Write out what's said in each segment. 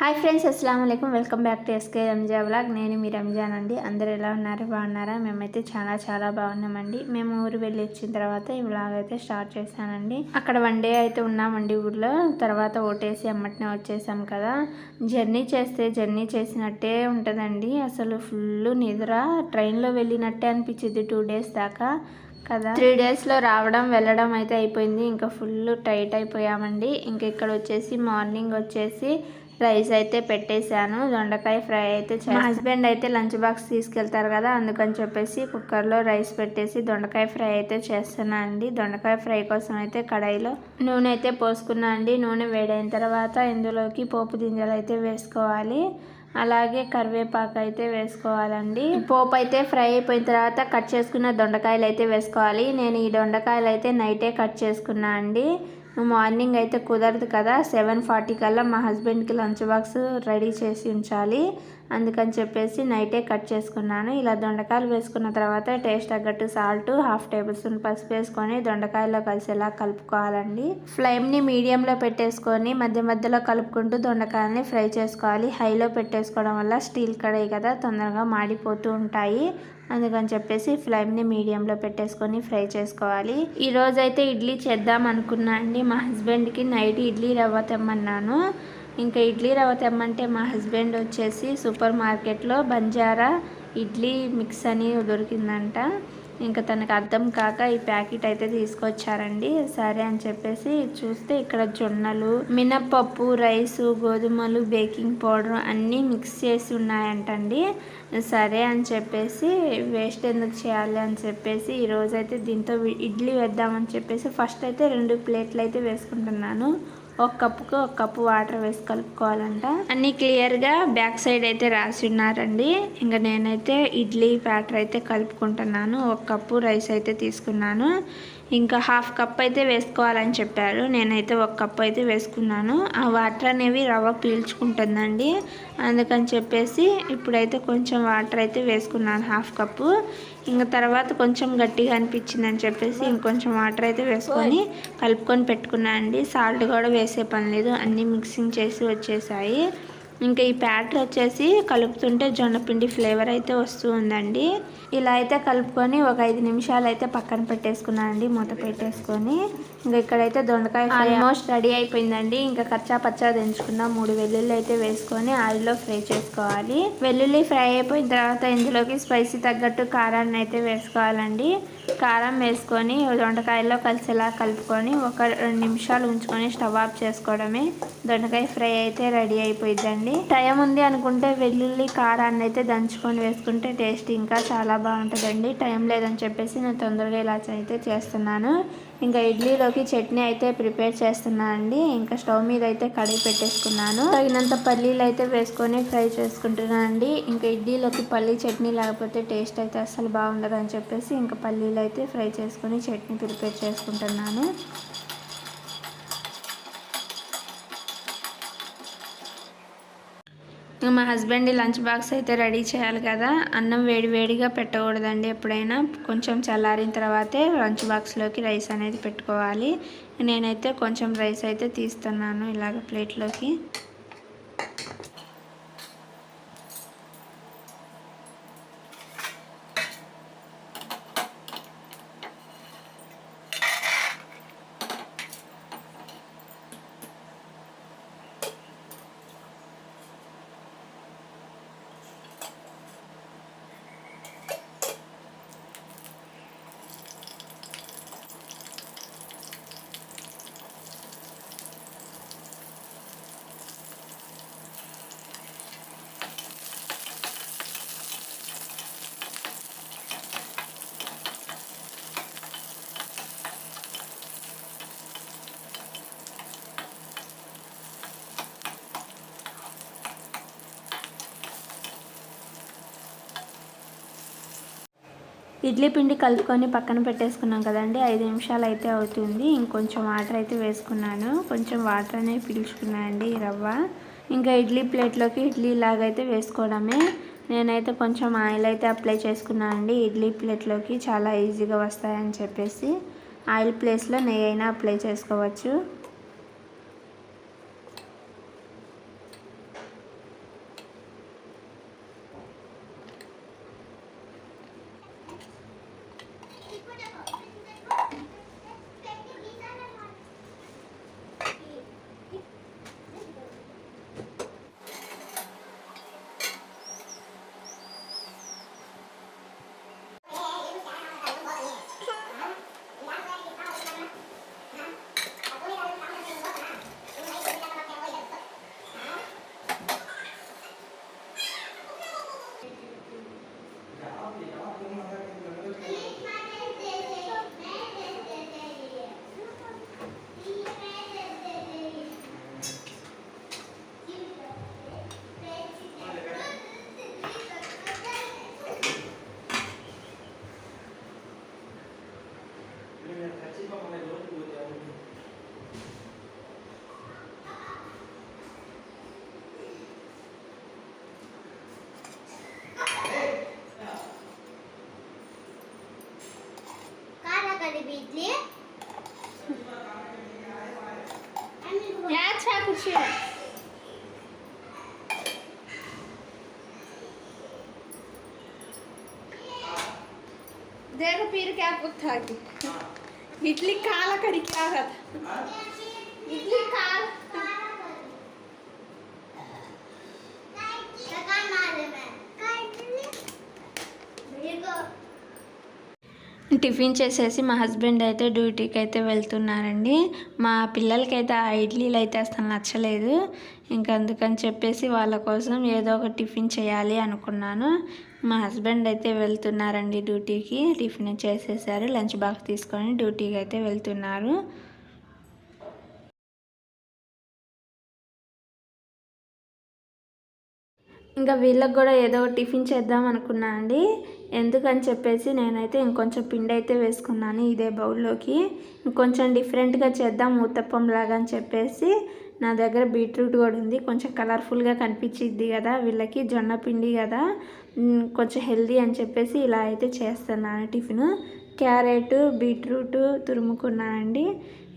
Hi friends అస్సలం అయికం welcome back to SK Ranja blog నేను మీ రంజాన్ అండి. అందరు ఎలా ఉన్నారు? బాగున్నారా? మేమైతే చాలా చాలా బాగున్నామండి. మేము ఊరు వెళ్ళి వచ్చిన తర్వాత ఈ బ్లాగ్ అయితే స్టార్ట్ చేశానండి అక్కడ వన్ డే అయితే ఉన్నామండి ఊర్లో. తర్వాత ఓటేసి అమ్మటినే వచ్చేసాం కదా. జర్నీ చేస్తే జర్నీ చేసినట్టే ఉంటుందండి. అసలు ఫుల్ నిద్ర. ట్రైన్లో వెళ్ళినట్టే అనిపించింది టూ డేస్ దాకా కదా. త్రీ డేస్లో రావడం వెళ్ళడం అయితే అయిపోయింది. ఇంకా ఫుల్ టైట్ అయిపోయామండి. ఇంకా ఇక్కడ వచ్చేసి మార్నింగ్ వచ్చేసి రైస్ అయితే పెట్టేశాను. దొండకాయ ఫ్రై అయితే మా హస్బెండ్ అయితే లంచ్ బాక్స్ తీసుకెళ్తారు కదా అందుకని చెప్పేసి కుక్కర్లో రైస్ పెట్టేసి దొండకాయ ఫ్రై అయితే చేస్తున్నా అండి. దొండకాయ ఫ్రై కోసం అయితే కడాయిలో నూనె అయితే పోసుకున్నా అండి. నూనె వేడైన తర్వాత ఇందులోకి పోపు గింజలు అయితే వేసుకోవాలి. అలాగే కరివేపాకు అయితే వేసుకోవాలండి. పోపు అయితే ఫ్రై అయిపోయిన తర్వాత కట్ చేసుకున్న దొండకాయలు అయితే వేసుకోవాలి. నేను ఈ దొండకాయలు అయితే నైటే కట్ చేసుకున్నా అండి. మార్నింగ్ అయితే కుదరదు కదా. సెవెన్ ఫార్టీ కల్లా మా హస్బెండ్కి లంచ్ బాక్స్ రెడీ చేసి ఉంచాలి. అందుకని చెప్పేసి నైటే కట్ చేసుకున్నాను. ఇలా దొండకాయలు వేసుకున్న తర్వాత టేస్ట్ తగ్గట్టు సాల్ట్ హాఫ్ టేబుల్ స్పూన్ పసుపు వేసుకొని దొండకాయలో కలిసేలా కలుపుకోవాలండి. ఫ్లేమ్ని మీడియంలో పెట్టేసుకొని మధ్య మధ్యలో కలుపుకుంటూ దొండకాయలని ఫ్రై చేసుకోవాలి. హైలో పెట్టేసుకోవడం వల్ల స్టీల్ కడాయి కదా తొందరగా మాడిపోతూ ఉంటాయి. అందుకని చెప్పేసి ఫ్లేమ్ని మీడియంలో పెట్టేసుకొని ఫ్రై చేసుకోవాలి. ఈరోజైతే ఇడ్లీ చేద్దాం అనుకున్నా అండి. మా హస్బెండ్కి నైట్ ఇడ్లీ రవ్వ తెమ్మన్నాను. ఇంకా ఇడ్లీ రవ్వ తెమ్మంటే మా హస్బెండ్ వచ్చేసి సూపర్ మార్కెట్లో బంజారా ఇడ్లీ మిక్స్ అని దొరికిందంట. ఇంకా తనకు అర్థం కాక ఈ ప్యాకెట్ అయితే తీసుకొచ్చారండి. సరే అని చెప్పేసి చూస్తే ఇక్కడ జొన్నలు మినప్పప్పు రైసు గోధుమలు బేకింగ్ పౌడర్ అన్నీ మిక్స్ చేసి ఉన్నాయంటండి. సరే అని చెప్పేసి వేస్ట్ ఎందుకు చేయాలి అని చెప్పేసి ఈరోజైతే దీంతో ఇడ్లీ వేద్దామని చెప్పేసి ఫస్ట్ అయితే రెండు ప్లేట్లు అయితే వేసుకుంటున్నాను. ఒక కప్పుకు ఒక కప్పు వాటర్ వేసి కలుపుకోవాలంట. అన్నీ క్లియర్గా బ్యాక్ సైడ్ అయితే రాసి ఉన్నారండి. ఇంకా నేనైతే ఇడ్లీ బ్యాటర్ అయితే కలుపుకుంటున్నాను. ఒక కప్పు రైస్ అయితే తీసుకున్నాను. ఇంకా హాఫ్ కప్ అయితే వేసుకోవాలని చెప్పారు. నేనైతే ఒక కప్ అయితే వేసుకున్నాను. ఆ వాటర్ అనేవి రవ్వ పీల్చుకుంటుందండి. అందుకని చెప్పేసి ఇప్పుడైతే కొంచెం వాటర్ అయితే వేసుకున్నాను హాఫ్ కప్పు. ఇంకా తర్వాత కొంచెం గట్టిగా అనిపించిందని చెప్పేసి ఇంకొంచెం వాటర్ అయితే వేసుకొని కలుపుకొని పెట్టుకున్నాను అండి సాల్ట్ కూడా వేసే పని లేదు. అన్నీ మిక్సింగ్ చేసి వచ్చేసాయి. ఇంకా ఈ ప్యాటర్ వచ్చేసి కలుపుతుంటే జొన్నపిండి ఫ్లేవర్ అయితే వస్తూ ఉందండి ఇలా అయితే కలుపుకొని ఒక ఐదు నిమిషాలు అయితే పక్కన పెట్టేసుకున్నానండి మూత పెట్టేసుకొని. ఇంకా ఇక్కడైతే దొండకాయ ఆల్మోస్ట్ రెడీ అయిపోయిందండి. ఇంకా కచ్చా పచ్చా దించుకున్న. మూడు వెల్లుల్లి అయితే వేసుకొని ఆయిల్లో ఫ్రై చేసుకోవాలి. వెల్లుల్లి ఫ్రై అయిపోయిన తర్వాత ఇందులోకి స్పైసీ తగ్గట్టు కారాన్ని అయితే వేసుకోవాలండి. కారం వేసుకొని దొండకాయల్లో కలిసేలా కలుపుకొని ఒక రెండు నిమిషాలు ఉంచుకొని స్టవ్ ఆఫ్ చేసుకోవడమే. దొండకాయ ఫ్రై అయితే రెడీ అయిపోయిందండి టైం ఉంది అనుకుంటే వెల్లుల్లి కారాన్ని అయితే దంచుకొని వేసుకుంటే టేస్ట్ ఇంకా చాలా బాగుంటుందండి. టైం లేదని చెప్పేసి నేను తొందరగా ఇలా అయితే చేస్తున్నాను. ఇంకా ఇడ్లీలోకి చట్నీ అయితే ప్రిపేర్ చేస్తున్నాను అండి. ఇంకా స్టవ్ మీద అయితే కడిగి పెట్టేసుకున్నాను. తగినంత పల్లీలు అయితే వేసుకొని ఫ్రై చేసుకుంటున్నాను అండి. ఇంకా ఇడ్లీలోకి పల్లీ చట్నీ లేకపోతే టేస్ట్ అయితే అస్సలు బాగుండదు అని చెప్పేసి ఇంకా పల్లీలు అయితే ఫ్రై చేసుకొని చట్నీ ప్రిపేర్ చేసుకుంటున్నాను. మా హస్బెండ్ లంచ్ బాక్స్ అయితే రెడీ చేయాలి కదా. అన్నం వేడి వేడిగా పెట్టకూడదండి ఎప్పుడైనా. కొంచెం చల్లారిన తర్వాతే లంచ్ బాక్స్లోకి రైస్ అనేది పెట్టుకోవాలి. నేనైతే కొంచెం రైస్ అయితే తీస్తున్నాను ఇలాగ ప్లేట్లోకి. ఇడ్లీ పిండి కలుపుకొని పక్కన పెట్టేసుకున్నాం కదండి. ఐదు నిమిషాలు అయితే అవుతుంది. ఇంకొంచెం వాటర్ అయితే వేసుకున్నాను. కొంచెం వాటర్ అనేది పీల్చుకున్నానండి ఈ రవ్వ. ఇంకా ఇడ్లీ ప్లేట్లోకి ఇడ్లీ లాగైతే వేసుకోవడమే. నేనైతే కొంచెం ఆయిల్ అయితే అప్లై చేసుకున్నానండి ఇడ్లీ ప్లేట్లోకి చాలా ఈజీగా వస్తాయని చెప్పేసి. ఆయిల్ ప్లేస్లో నెయ్యి అయినా అప్లై చేసుకోవచ్చు. सारे बीज लिए। अच्छा देखो पीर क्या पुत्था की इडली काला करी क्या था इडली काला। టిఫిన్ చేసేసి మా హస్బెండ్ అయితే డ్యూటీకి అయితే వెళ్తున్నారండి. మా పిల్లలకైతే ఆ ఇడ్లీలు అయితే అసలు నచ్చలేదు. ఇంకా అందుకని చెప్పేసి వాళ్ళ కోసం ఏదో ఒక టిఫిన్ చేయాలి అనుకున్నాను. మా హస్బెండ్ అయితే వెళ్తున్నారండి డ్యూటీకి. టిఫిన్ చేసేసారు. లంచ్ బాక్స్ తీసుకొని డ్యూటీకి అయితే వెళ్తున్నారు. ఇంకా వీళ్ళకి కూడా ఏదో ఒక టిఫిన్ చేద్దాం అనుకున్నా అండి. ఎందుకని చెప్పేసి నేనైతే ఇంకొంచెం పిండి అయితే వేసుకున్నాను ఇదే బౌల్లోకి. ఇంకొంచెం డిఫరెంట్గా చేద్దాం ఊతప్పం లాగా అని చెప్పేసి నా దగ్గర బీట్రూట్ కూడా ఉంది. కొంచెం కలర్ఫుల్గా కనిపించిద్ది కదా వీళ్ళకి జొన్న పిండి కదా. కొంచెం హెల్దీ అని చెప్పేసి ఇలా అయితే చేస్తున్నాను టిఫిన్. Carrot beetroot తురుముకున్నానండి.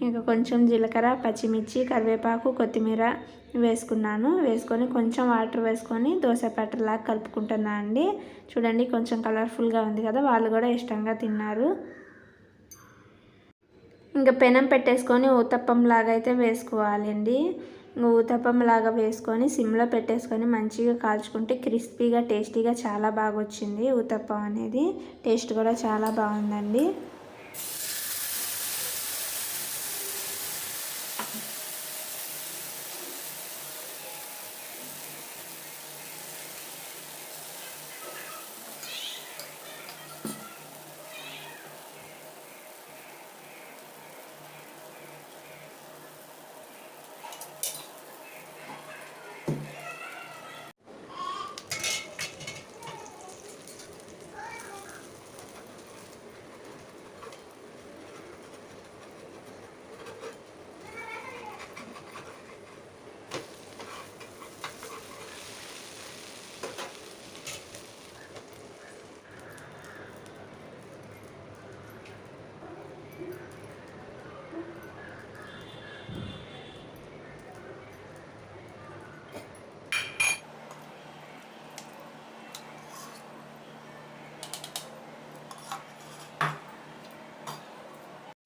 ఇంకా కొంచెం జీలకర్ర పచ్చిమిర్చి కరివేపాకు కొత్తిమీర వేసుకున్నాను. వేసుకొని కొంచెం వాటర్ వేసుకొని దోశ లాగా కలుపుకుంటున్నాను అండి. చూడండి కొంచెం కలర్ఫుల్గా ఉంది కదా వాళ్ళు కూడా ఇష్టంగా తిన్నారు. ఇంకా పెనం పెట్టేసుకొని ఊతప్పం లాగా అయితే వేసుకోవాలండి ఇంకా ఊతప్పం లాగా వేసుకొని సిమ్లో పెట్టేసుకొని మంచిగా కాల్చుకుంటే క్రిస్పీగా టేస్టీగా చాలా బాగా వచ్చింది ఊతప్పం అనేది. టేస్ట్ కూడా చాలా బాగుందండి.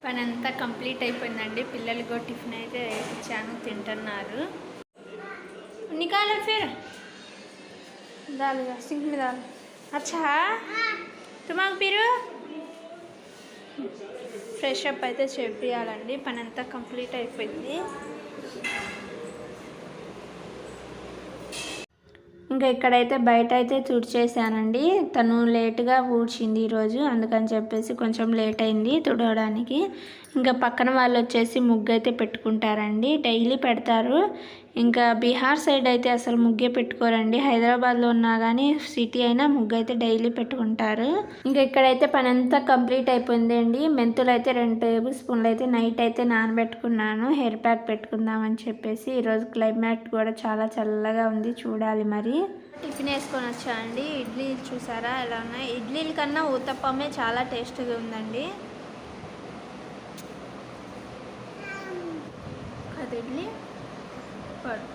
పని అంతా కంప్లీట్ అయిపోయిందండి. పిల్లలకు టిఫిన్ అయితే ఇచ్చాను తింటున్నారు. నికాల ఫిర్. దాలుగా సింక్ మీద. అచ్చా? తుమాకు పీరు. ఫ్రెష్ అప్ అయితే చేపియాలండి. పని అంతా కంప్లీట్ అయిపోయింది. ఇంకా ఇక్కడైతే బయట అయితే తుడిచేసానండి. తను లేట్గా ఊడ్చింది ఈరోజు అందుకని చెప్పేసి కొంచెం లేట్ అయింది తుడవడానికి. ఇంకా పక్కన వాళ్ళు వచ్చేసి ముగ్గు అయితే పెట్టుకుంటారండి. డైలీ పెడతారు. ఇంకా బీహార్ సైడ్ అయితే అసలు ముగ్గే పెట్టుకోరండి. హైదరాబాద్లో ఉన్నా కానీ సిటీ అయినా ముగ్గు అయితే డైలీ పెట్టుకుంటారు. ఇంకా ఇక్కడైతే పని అంతా కంప్లీట్ అయిపోయింది అండి మెంతులు అయితే రెండు టేబుల్ స్పూన్లు అయితే నైట్ అయితే నానబెట్టుకున్నాను. హెయిర్ ప్యాక్ పెట్టుకుందామని చెప్పేసి ఈరోజు క్లైమేట్ కూడా చాలా చల్లగా ఉంది చూడాలి మరి. టిఫిన్ వేసుకొని వచ్చానండి ఇడ్లీ చూసారా? ఎలా ఉన్నాయి? ఇడ్లీల కన్నా ఊతప్పమే చాలా టేస్ట్గా ఉందండి. అది ఇడ్లీ? పడు.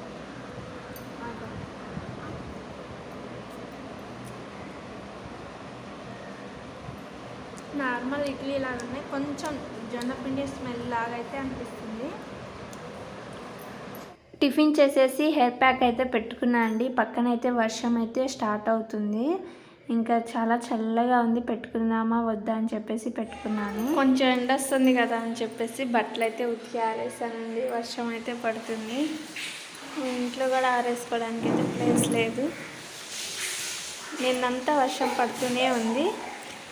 నార్మల్ ఇడ్లీ లాగా ఉన్నాయి. కొంచెం జొన్నపిండి స్మెల్ లాగా అయితే అనిపిస్తుంది. టిఫిన్ చేసేసి హెయిర్ ప్యాక్ అయితే పెట్టుకున్నా అండి. పక్కన అయితే వర్షం అయితే స్టార్ట్ అవుతుంది. ఇంకా చాలా చల్లగా ఉంది. పెట్టుకుందామా వద్దా అని చెప్పేసి పెట్టుకున్నాను. కొంచెం ఎండ వస్తుంది కదా అని చెప్పేసి బట్టలు అయితే ఉతికి ఆరేసానండి. వర్షం అయితే పడుతుంది. ఇంట్లో కూడా ఆరేసుకోవడానికి అయితే ప్లేస్ లేదు. నిన్నంతా వర్షం పడుతూనే ఉంది.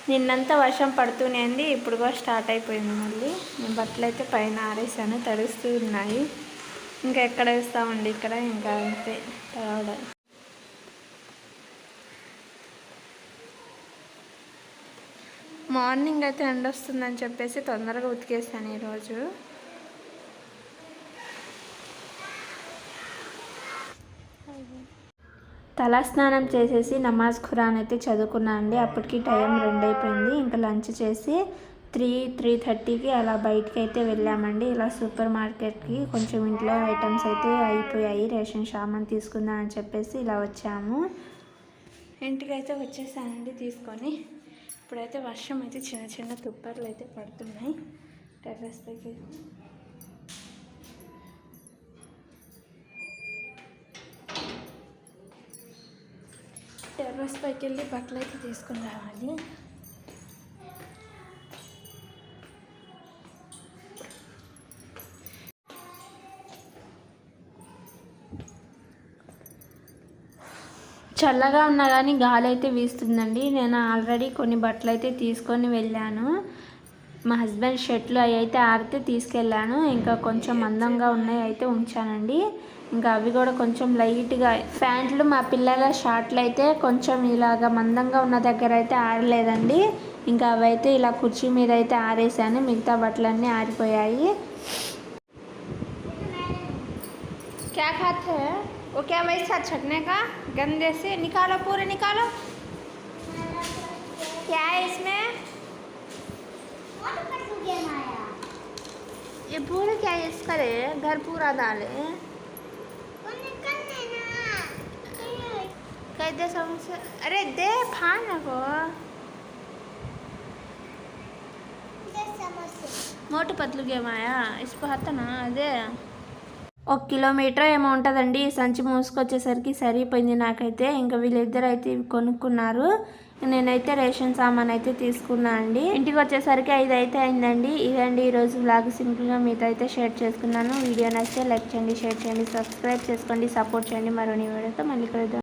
నిన్నంతా వర్షం పడుతూనే ఉంది. ఇప్పుడు కూడా స్టార్ట్ అయిపోయింది మళ్ళీ. నేను బట్టలు అయితే పైన ఆరేసాను. తడుస్తూ ఉన్నాయి. ఇంకా ఎక్కడ వేస్తామండి? ఇక్కడ ఇంకా అంతే. తడవడం మార్నింగ్ అయితే ఎండ వస్తుందని చెప్పేసి తొందరగా ఉతికేసాను ఈరోజు. తలస్నానం చేసేసి నమాజ్ ఖురాన్ అయితే చదువుకున్నా అండి అప్పటికి టైం రెండు అయిపోయింది ఇంకా లంచ్ చేసి త్రీ త్రీ థర్టీకి అలా బయటికి అయితే వెళ్ళామండి. ఇలా సూపర్ మార్కెట్కి కొంచెం ఇంట్లో ఐటమ్స్ అయితే అయిపోయాయి. రేషన్ సామాన్ తీసుకుందాం అని చెప్పేసి ఇలా వచ్చాము. ఇంటికి అయితే వచ్చేసానండి తీసుకొని. ఇప్పుడైతే వర్షం అయితే చిన్న చిన్న తుప్పర్లు అయితే పడుతున్నాయి. టెర్రస్ దగ్గర. టెర్రస్ పైకి వెళ్ళి బట్టలు అయితే తీసుకుని రావాలి. చల్లగా ఉన్నా కానీ గాలి అయితే వీస్తుందండి. నేను ఆల్రెడీ కొన్ని బట్టలు అయితే తీసుకొని వెళ్ళాను. మా హస్బెండ్ షర్ట్లు అవి అయితే ఆరితే తీసుకెళ్ళాను. ఇంకా కొంచెం మందంగా ఉన్నాయి అయితే ఉంచానండి. ఇంకా అవి కూడా కొంచెం లైట్గా ప్యాంట్లు మా పిల్లల షార్ట్లు అయితే కొంచెం ఇలాగ మందంగా ఉన్న దగ్గర అయితే ఆరలేదండి ఇంకా అవి అయితే ఇలా కుర్చీ మీద అయితే ఆరేసాను మిగతా బట్టలన్నీ ఆరిపోయాయి क्या खाते हैं वो क्या वैसा छटने का गंदे से निकालो पूरे निकालो क्या है इसमें ये पूरे क्या यूज करे घर पूरा डाले कैसे समझ अरे दे फान को మోటు పత్లు గేమాయా ఇసిపోతానా అదే ఒక కిలోమీటర్ ఏమో ఉంటుందండి ఈ సంచి మూసుకొచ్చేసరికి సరిపోయింది నాకైతే ఇంకా వీళ్ళిద్దరు అయితే ఇవి కొనుక్కున్నారు నేనైతే రేషన్ సామాన్ అయితే తీసుకున్నా అండి ఇంటికి వచ్చేసరికి ఐదు అయితే అయిందండి ఇదండి ఈరోజు బ్లాగ్ సింపుల్గా మీతో అయితే షేర్ చేసుకున్నాను వీడియో నచ్చితే లైక్ చేయండి షేర్ చేయండి సబ్స్క్రైబ్ చేసుకోండి సపోర్ట్ చేయండి మరో వీడియోతో మళ్ళీ కలుద్దాం